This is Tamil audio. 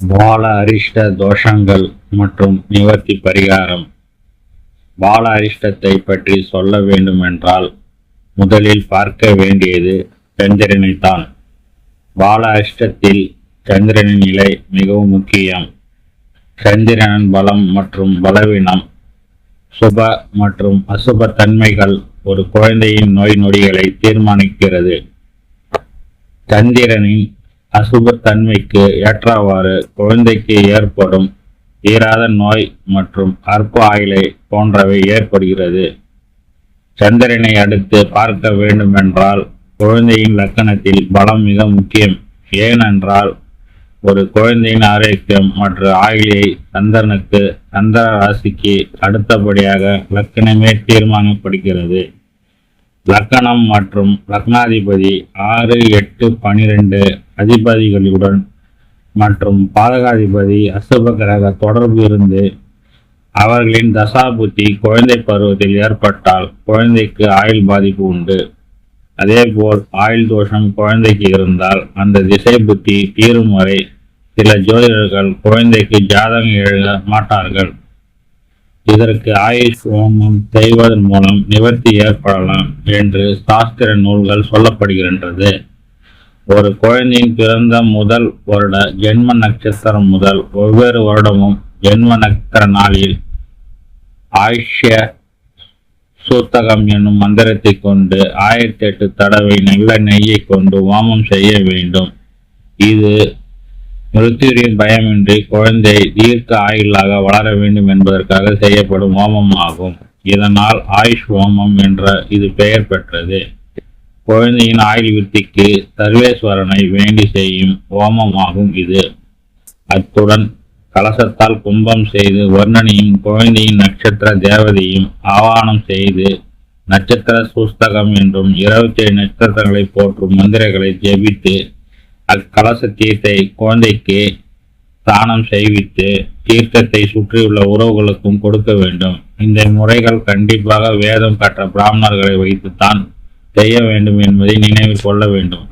பால அரிஷ்ட தோஷங்கள் மற்றும் நிவர்த்தி பரிகாரம். பால அரிஷ்டத்தை பற்றி சொல்ல வேண்டுமென்றால் முதலில் பார்க்க வேண்டியது சந்திரனைத்தான் பால அரிஷ்டத்தில் சந்திரனின் நிலை மிகவும் முக்கியம். சந்திரனின் பலம் மற்றும் பலவீனம் சுப மற்றும் அசுப தன்மைகள் ஒரு குழந்தையின் நோய் நொடிகளை தீர்மானிக்கிறது. சந்திரனின் அசுபத்தன்மைக்கு ஏற்றவாறு குழந்தைக்கு ஏற்படும் தீராத நோய் மற்றும் அற்ப ஆயிலை போன்றவை ஏற்படுகிறது. சந்திரனை அடுத்து பார்க்க வேண்டுமென்றால் குழந்தையின் லக்கணத்தில் பலம் மிக முக்கியம். ஏனென்றால் ஒரு குழந்தையின் ஆரோக்கியம் மற்றும் ஆயிலை சந்திரனுக்கு சந்திர ராசிக்கு அடுத்தபடியாக லக்கணமே தீர்மானப்படுகிறது. லக்கணம் மற்றும் லக்னாதிபதி ஆறு எட்டு பனிரெண்டு அதிபதிகளுடன் மற்றும் பாதகாதிபதி அசுப கிரக தொடர்பு இருந்து அவர்களின் தசாபுத்தி குழந்தை பருவத்தில் ஏற்பட்டால் குழந்தைக்கு ஆயுள் பாதிப்பு உண்டு. அதேபோல் ஆயுள் தோஷம் குழந்தைக்கு இருந்தால் அந்த திசை புத்தி தீரும் வரை சில ஜோதிடர்கள் குழந்தைக்கு ஜாதகம் எழுத மாட்டார்கள். இதற்கு ஆயுஷ் ஹோமம் செய்வதன் மூலம் நிவர்த்தி ஏற்படலாம் என்று சாஸ்திர நூல்கள் சொல்லப்படுகின்றது. ஒரு குழந்தையின் பிறந்த முதல் வருட ஜென்ம நட்சத்திரம் முதல் ஒவ்வொரு வருடமும் ஜென்ம நட்சத்திர நாளில் ஆயுஷ்ய சூத்தகம் என்னும் மந்திரத்தை கொண்டு ஆயிரத்தி எட்டு தடவை நல்ல நெய்யை கொண்டு ஓமம் செய்ய வேண்டும். இது மிருத்யுரின் பயமின்றி குழந்தை தீர்க்க ஆயுளாக வளர வேண்டும் என்பதற்காக செய்யப்படும் ஹோமம் ஆகும். இதனால் ஆயுஷ் ஹோமம் என்ற இது பெயர் பெற்றது. குழந்தையின் ஆயுள் விருத்திக்கு சர்வேஸ்வரனை வேண்டி செய்யும் ஹோமமாகும் இது. அத்துடன் கலசத்தால் கும்பம் செய்து வர்ணனையும் குழந்தையின் நட்சத்திர தேவதையும் ஆவானம் செய்து நட்சத்திர சூஸ்தகம் என்றும் இருபத்தி ஏழு நட்சத்திரங்களை போற்றும் மந்திரங்களை ஜெபித்து அக்கலச தீர்த்தை குழந்தைக்கு தானம் செய்வித்து தீர்த்தத்தை சுற்றியுள்ள உறவுகளுக்கும் கொடுக்க வேண்டும். இந்த முறைகள் கண்டிப்பாக வேதம் கற்ற பிராமணர்களை வைத்துத்தான் செய்ய வேண்டும் என்பதை நினைவில் கொள்ள வேண்டும்.